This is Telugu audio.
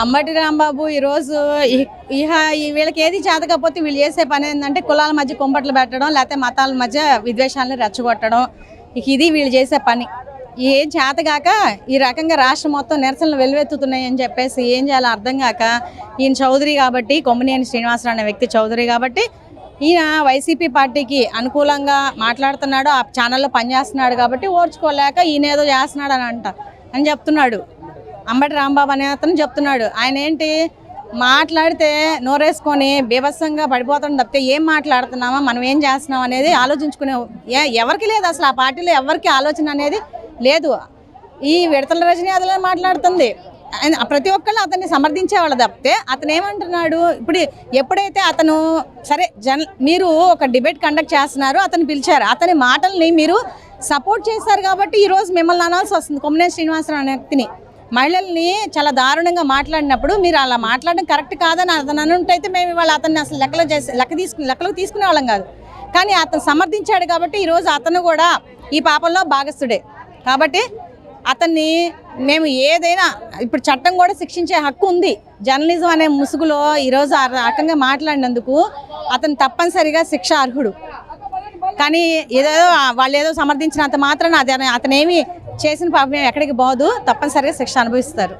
అంబటి రాంబాబు ఈరోజు ఇహ వీళ్ళకి ఏది చేతకపోతే వీళ్ళు చేసే పని ఏంటంటే కులాల మధ్య కుంపట్లు పెట్టడం లేకపోతే మతాల మధ్య విద్వేషాలను రెచ్చగొట్టడం. ఇక ఇది వీళ్ళు చేసే పని. ఏం చేతగాక ఈ రకంగా రాష్ట్రం మొత్తం నిరసనలు వెలువెత్తుతున్నాయని చెప్పేసి ఏం చేయాలో అర్థం కాక ఈయన చౌదరి కాబట్టి కొమ్మినేని శ్రీనివాసరావు అనే వ్యక్తి చౌదరి కాబట్టి ఈయన వైసీపీ పార్టీకి అనుకూలంగా మాట్లాడుతున్నాడు ఆ ఛానల్లో పనిచేస్తున్నాడు కాబట్టి ఓర్చుకోలేక ఈయన ఏదో చేస్తున్నాడు అని అంట అని చెప్తున్నాడు. అంబటి రాంబాబు అనే అతను చెప్తున్నాడు. ఆయన ఏంటి? మాట్లాడితే నోరేసుకొని బీభత్సంగా పడిపోతాం తప్పితే ఏం మాట్లాడుతున్నామా? మనం ఏం చేస్తున్నాం అనేది ఆలోచించుకునే ఏ ఎవరికి లేదు అసలు ఆ పార్టీలో ఎవరికి ఆలోచన అనేది లేదు. ఈ విడతల రజనీ అదిలో మాట్లాడుతుంది. ఆయన- ప్రతి ఒక్కళ్ళు అతన్ని సమర్థించేవాళ్ళు తప్పితే అతను ఏమంటున్నాడు? ఇప్పుడు ఎప్పుడైతే అతను సరే జన్ మీరు ఒక డిబేట్ కండక్ట్ చేస్తున్నారు అతను పిలిచారు. అతని మాటల్ని మీరు సపోర్ట్ చేశారు కాబట్టి ఈరోజు మిమ్మల్ని అనాల్సి వస్తుంది. కొమ్మనే శ్రీనివాసరావు అనే వ్యక్తిని. మహిళల్ని చాలా దారుణంగా మాట్లాడినప్పుడు మీరు అలా మాట్లాడడం కరెక్ట్ కాదని అతను అనుంటైతే మేము ఇవాళ అతన్ని అసలు లెక్కలో చేసి లెక్క తీసుకుని లెక్కలో తీసుకునే వాళ్ళం కాదు. కానీ అతను సమర్థించాడు కాబట్టి ఈరోజు అతను కూడా ఈ పాపంలో భాగస్థుడే. కాబట్టి అతన్ని మేము ఏదైనా ఇప్పుడు చట్టం కూడా శిక్షించే హక్కు ఉంది. జర్నలిజం అనే ముసుగులో ఈరోజు ఆ రకంగా మాట్లాడినందుకు అతను తప్పనిసరిగా శిక్ష అర్హుడు. కానీ ఏదేదో వాళ్ళు ఏదో సమర్థించినంత మాత్రాన అది అతనేమి చేసిన పాపం ఎక్కడికి పోదు తప్పనిసరిగా శిక్ష అనుభవిస్తారు.